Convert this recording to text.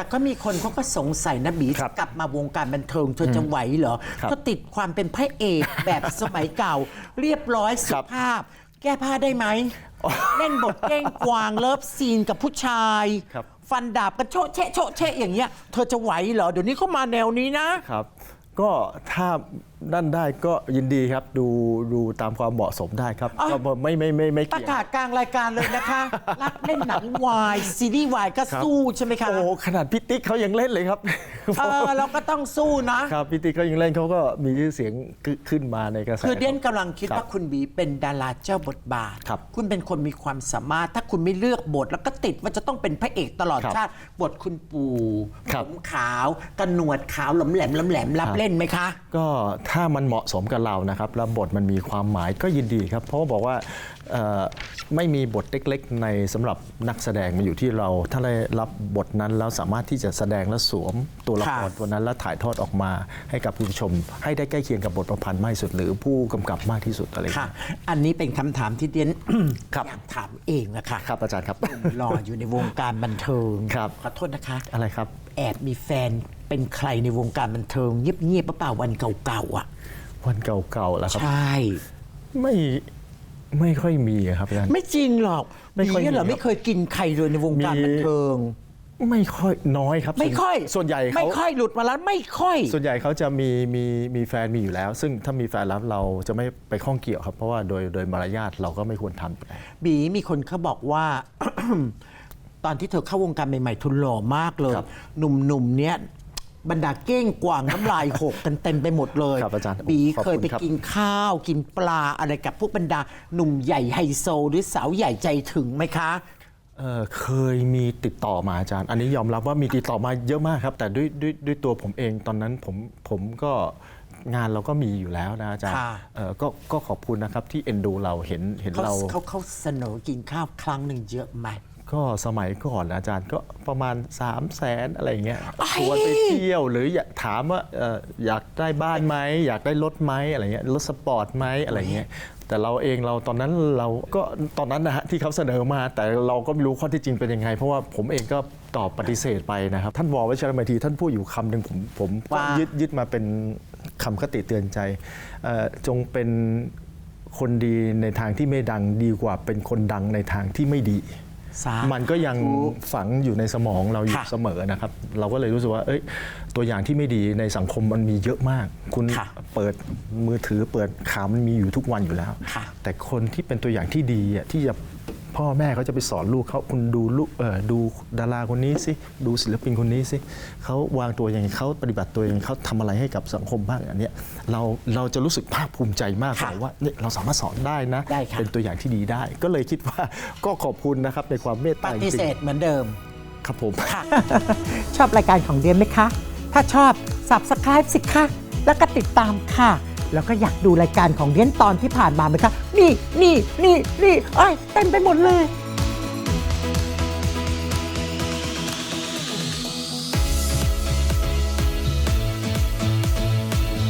แต่ก็มีคนเขาก็สงสัยนะบีครับกลับมาวงการบันเทิงเธอจะไหวเหรอ ครับก็ติดความเป็นพระเอกแบบสมัยเก่า เรียบร้อยสุครับภาพ แก้ผ้าได้ไหม เล่นบทเก้งกวางเลิฟซีนกับผู้ชาย ครับ ฟันดาบกันโชะเชะโชะเชะอย่างเงี้ย เธอจะไหวเหรอ เดี๋ยวนี้เขามาแนวนี้นะ ครับ ก็ถ้า นั่นได้ก็ยินดีครับดูดูตามความเหมาะสมได้ครับอะก็ไม่ไม่ไม่ไม่ประเกี่ยงกาศกลางรายการเลยนะคะ รับเล่นหนังวายซีรีส์วายก็ครับ สู้ใช่ไหมคะโอ้ขนาดพี่ติ๊กเขายังเล่นเลยครับ เออเราก็ต้องสู้นะ ครับพี่ติ๊กเขายังเล่นเขาก็มีชื่อเสียงขึ้นมาในกระแส คือเดียนกำลังคิดรับว่าคุณบีเป็นดาราเจ้าบทบาทครับคุณเป็นคนมีความสามารถ ถ้าคุณไม่เลือกบทแล้วก็ติดว่าจะต้องเป็นพระเอกตลอดครับชาติ บทคุณปู่ผครับ มขาวกระหนวดขาวหลมแหลมหลมแหลมรับครับเล่นไหมคะ ก็ถ้ามันเหมาะสมกับเรานะครับแล้วบทมันมีความหมายก็ยินดีครับ เพราะบอกว่า ไม่มีบทเล็กๆ ในสำหรับนักแสดงมันอยู่ที่เรา ถ้าได้รับบทนั้นแล้วสามารถที่จะแสดงและสวมตัวละครค่ะตัวนั้น แล้วถ่ายทอดออกมาให้กับผู้ชม ให้ได้ใกล้เคียงกับบทประพันธ์มากที่สุด หรือผู้กำกับมากที่สุดอะไรอย่างค่ะเงี้ยอันนี้เป็นคำถามที่เดียนครับอยากถามเองนะคะครับอาจารย์ครับรออยู่ในวงการบันเทิงครับขอโทษนะคะ อะไรครับ แอบมีแฟนเป็นใครในวงการบันเทิงเงียบๆปะเปล่าวันเก่าๆอะวันเก่าๆแล้วครับ ใช่ ไม่ ไม่ค่อยมีอะครับอาจารย์ ไม่จริงหรอกไม่ค่อยบีเหรอมีครับ ไม่เคยกินใครเลยในวงการมีบันเทิง ไม่ค่อยน้อยครับไม่ค่อยส่วนใหญ่เขา ไม่ค่อยหลุดมาแล้วไม่ค่อย ส่วนใหญ่เขาจะมีมีมีแฟนมีอยู่แล้ว ซึ่งถ้ามีแฟนแล้วเราจะไม่ไปข้องเกี่ยวครับ เพราะว่าโดยโดยมารยาทเราก็ไม่ควรทำอยู่แล้วบีมีคนเขาบอกว่า ตอนที่เธอเข้าวงการใหม่ๆทุนหล่อมากเลยครับหนุ่มๆ เนี้ย บรรดาเก้งกวางน้ำลายหกกันเต็มไปหมดเลยครับอาจารย์บีขอบคุณเคยไปครับ กินข้าวกินปลาอะไรกับพวกบรรดาหนุ่มใหญ่ไฮโซหรือสาวใหญ่ใจถึงไหมคะ เอ่อเคยมีติดต่อมาอาจารย์ อันนี้ยอมรับว่ามีติดต่อมาเยอะมากครับ แต่ด้วยด้วยด้วยตัวผมเองตอนนั้นผมผมก็งานเราก็มีอยู่แล้วนะอาจารย์ค่ะ เอ่อก็ก็ขอบคุณนะครับที่เอ็นดูเราเห็นเห็นเขาเรา เขาเขาเสนอกินข้าวครั้งหนึ่งเยอะไหม ก็สมัยก่อนอาจารย์ก็ประมาณ 3 0 0แสนอะไรอย่างเงี้ยไอ้ชวนไปเที่ยวหรืออยากถามว่าเอ่ออยากได้บ้านไหมอยากได้รถไหมอะไรเงี้ยรถสปอร์ตไหมอะไรเงี้ยแต่เราเองเราตอนนั้นเราก็ตอนนั้นนะฮะที่เขาเสนอมา แต่เราก็ไม่รู้ข้อที่จริงเป็นยังไง เพราะว่าผมเองก็ตอบปฏิเสธไปนะครับ ท่านวอวชิรมัยทีท่านพูดอยู่คำหนึ่งผมผมก็ว่ายึดยึดมาเป็นคำคติเตือนใจเอ่อจงเป็นคนดีในทางที่ไม่ดังดีกว่าเป็นคนดังในทางที่ไม่ดี สามันก็ยังฝังอยู่ในสมองเราอยู่ค่ะเสมอนะครับ เราก็เลยรู้สึกว่าเอ้ยตัวอย่างที่ไม่ดีในสังคมมันมีเยอะมาก คุณค่ะเปิดมือถือเปิดข่าวมันมีอยู่ทุกวันอยู่แล้ว ค่ะ แต่คนที่เป็นตัวอย่างที่ดีอะที่จะ พ่อแม่เขาจะไปสอนลูกเขาคุณดูลูกเออดูดาราคนนี้สิดูศิลปินคนนี้สิเขาวางตัวยังไงเขาปฏิบัติตัวยังไงเขาทำอะไรให้กับสังคมบ้างอันเนี้ยเราเราจะรู้สึกภาคภูมิใจมากค่ะเลยว่าเนี่ยเราสามารถสอนได้นะ ได้ค่ะ เป็นตัวอย่างที่ดีได้ ก็เลยคิดว่าก็ขอบคุณนะครับในความเมตปตาจฏิริเสงธเหมือนเดิม ๆครับผม ค่ะ ชอบรายการของเดียนไหมคะ ถ้าชอบ subscribe สิคะ แล้วก็ติดตามค่ะ แล้วก็อยากดูรายการของเรียนตอนที่ผ่านมาไหมคะ นี่นี่นี่นี่เอ้ยเต็มไปหมดเลย